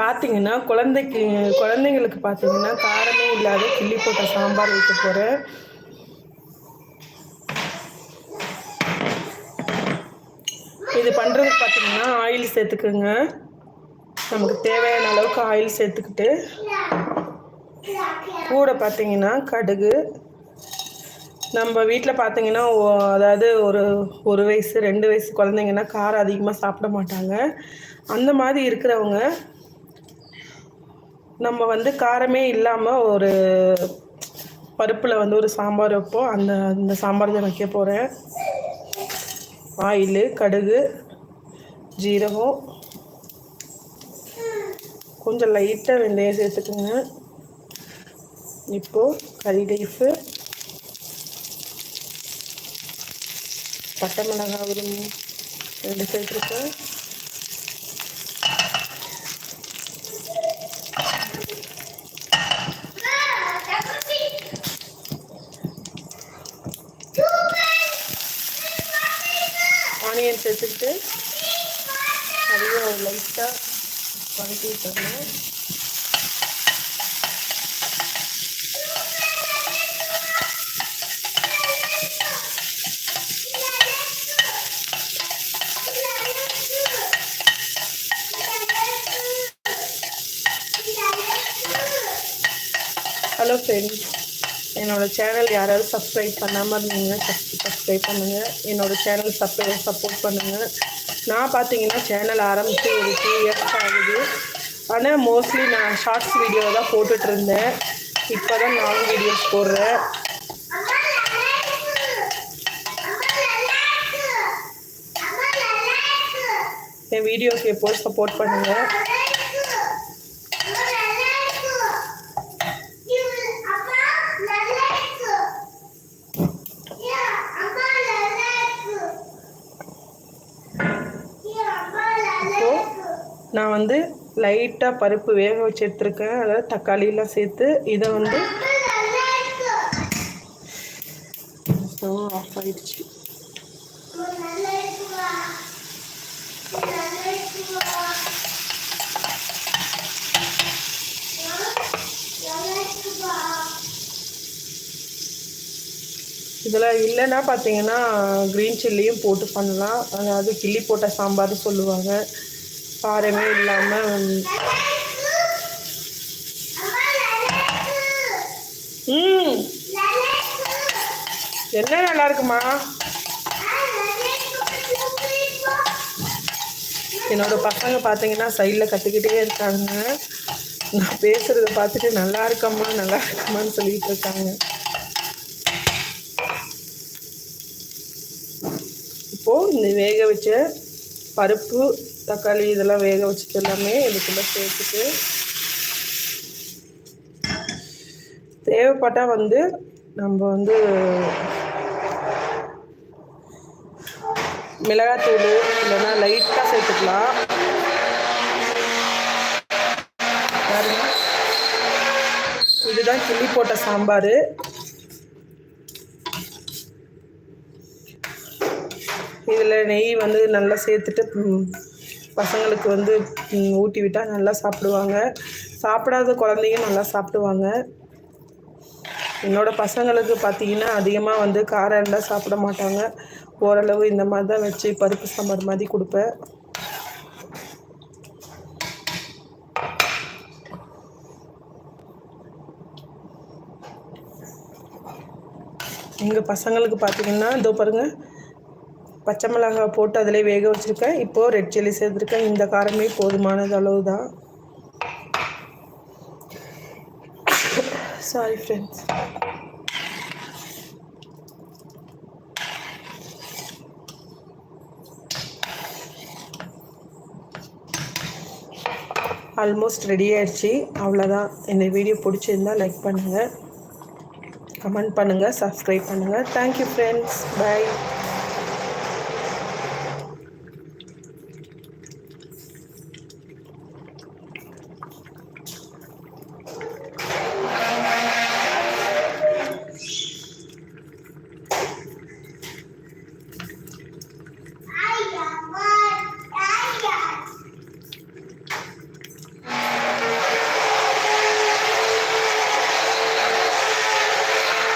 பார்த்தீங்கன்னா குழந்தைக்கு குழந்தைங்களுக்கு பார்த்தீங்கன்னா காரமே இல்லாத கிள்ளி போட்ட சாம்பார் வைக்க போகிறேன் இது பண்ணுறதுக்கு பார்த்தீங்கன்னா ஆயில் சேர்த்துக்குங்க. நமக்கு தேவையான அளவுக்கு ஆயில் சேர்த்துக்கிட்டு கூட பார்த்தீங்கன்னா கடுகு. நம்ம வீட்டில் பார்த்தீங்கன்னா அதாவது ஒரு ஒரு வயசு ரெண்டு வயசு குழந்தைங்கன்னா காரம் அதிகமாக சாப்பிட மாட்டாங்க. அந்த மாதிரி இருக்கிறவங்க நம்ம வந்து காரமே இல்லாமல் ஒரு பருப்பில் வந்து ஒரு சாம்பார் வைப்போம். அந்த அந்த சாம்பார் தான் வைக்க போகிறேன் ஆயிலு கடுகு ஜீரகம். கொஞ்சம் லைட்டாக வெந்தயம் சேர்த்துக்குங்க. இப்போது கறி லீஃபு பட்டை மிளகாய் ஒரு ரெண்டு சேர்த்துருக்கேன். ஆனியன் சேர்த்துக்கிட்டு அதையும் லைட்டாக வதக்கி விட்டுறணும் ஹலோ ஃப்ரெண்ட்ஸ் என்னோடய சேனல் யாராவது சப்ஸ்கிரைப் பண்ணாமல் இருந்தீங்கன்னா சப்ஸ்கிரைப் பண்ணுங்கள் என்னோடய சேனல் சப்ப சப்போர்ட் பண்ணுங்கள் நான் பார்த்தீங்கன்னா சேனல் ஆரம்பித்து ஒரு டூ இயர்ஸ் ஆகுது. ஆனால் மோஸ்ட்லி நான் ஷார்ட்ஸ் வீடியோ தான் போட்டுட்ருந்தேன் இப்போ தான் லாங் வீடியோஸ் போடுறேன். என் வீடியோக்கு எப்போது சப்போர்ட் பண்ணுங்கள் நான் வந்து லைட்டாக பருப்பு வேக வச்சு எடுத்துருக்கேன் அதாவது தக்காளியெலாம் சேர்த்து இதை வந்து ஆஃப் ஆயிடுச்சு. இதில் இல்லைன்னா பார்த்தீங்கன்னா க்ரீன் சில்லியும் போட்டு பண்ணலாம். அதாவது கிள்ளி போட்ட சாம்பார் சொல்லுவாங்க. காரமே இல்லாமல் ம். என்ன நல்லா இருக்குமா? என்னோட பசங்க பார்த்தீங்கன்னா சைடில் கற்றுக்கிட்டே இருக்காங்க. நான் பேசுகிறத பார்த்துட்டு நல்லா இருக்கம்மா நல்லா இருக்கம்மான்னு சொல்லிட்டு இருக்காங்க. இப்போது இந்த வேக வச்ச பருப்பு தக்காளி இதெல்லாம் வேக வச்சுட்டு எல்லாமே இதுக்குள்ளே சேர்த்துட்டு தேவைப்பட்டால் வந்து நம்ம வந்து மிளகாத்தூள் இல்லைன்னா லைட்டாக சேர்த்துக்கலாம். இதுதான் கிள்ளி போட்ட சாம்பார். இதில் நெய் வந்து நல்லா சேர்த்துட்டு பசங்களுக்கு வந்து ஊட்டி விட்டால் நல்லா சாப்பிடுவாங்க. சாப்பிடாத குழந்தைங்க நல்லா சாப்பிடுவாங்க. என்னோடய பசங்களுக்கு பார்த்தீங்கன்னா அதிகமாக வந்து காரம் இருந்தால் சாப்பிட மாட்டாங்க. ஓரளவு இந்த மாதிரி தான் வச்சு பருப்பு சாம்பார் மாதிரி கொடுப்பேன். எங்கள் பசங்களுக்கு பார்த்தீங்கன்னா இதோ பாருங்கள் பச்சை மிளகாய் போட்டு அதிலே வேக வச்சுருக்கேன். இப்போது ரெட் சில்லி சேர்த்துருக்கேன். இந்த காரமே போதுமானது அளவு தான் சாரி ஃப்ரெண்ட்ஸ் ஆல்மோஸ்ட் ரெடி ஆயிடுச்சு அவ்வளோதான் இந்த வீடியோ பிடிச்சிருந்தால் லைக் பண்ணுங்கள் கமெண்ட் பண்ணுங்கள் சப்ஸ்கிரைப் பண்ணுங்கள் தேங்க்யூ ஃப்ரெண்ட்ஸ் பாய்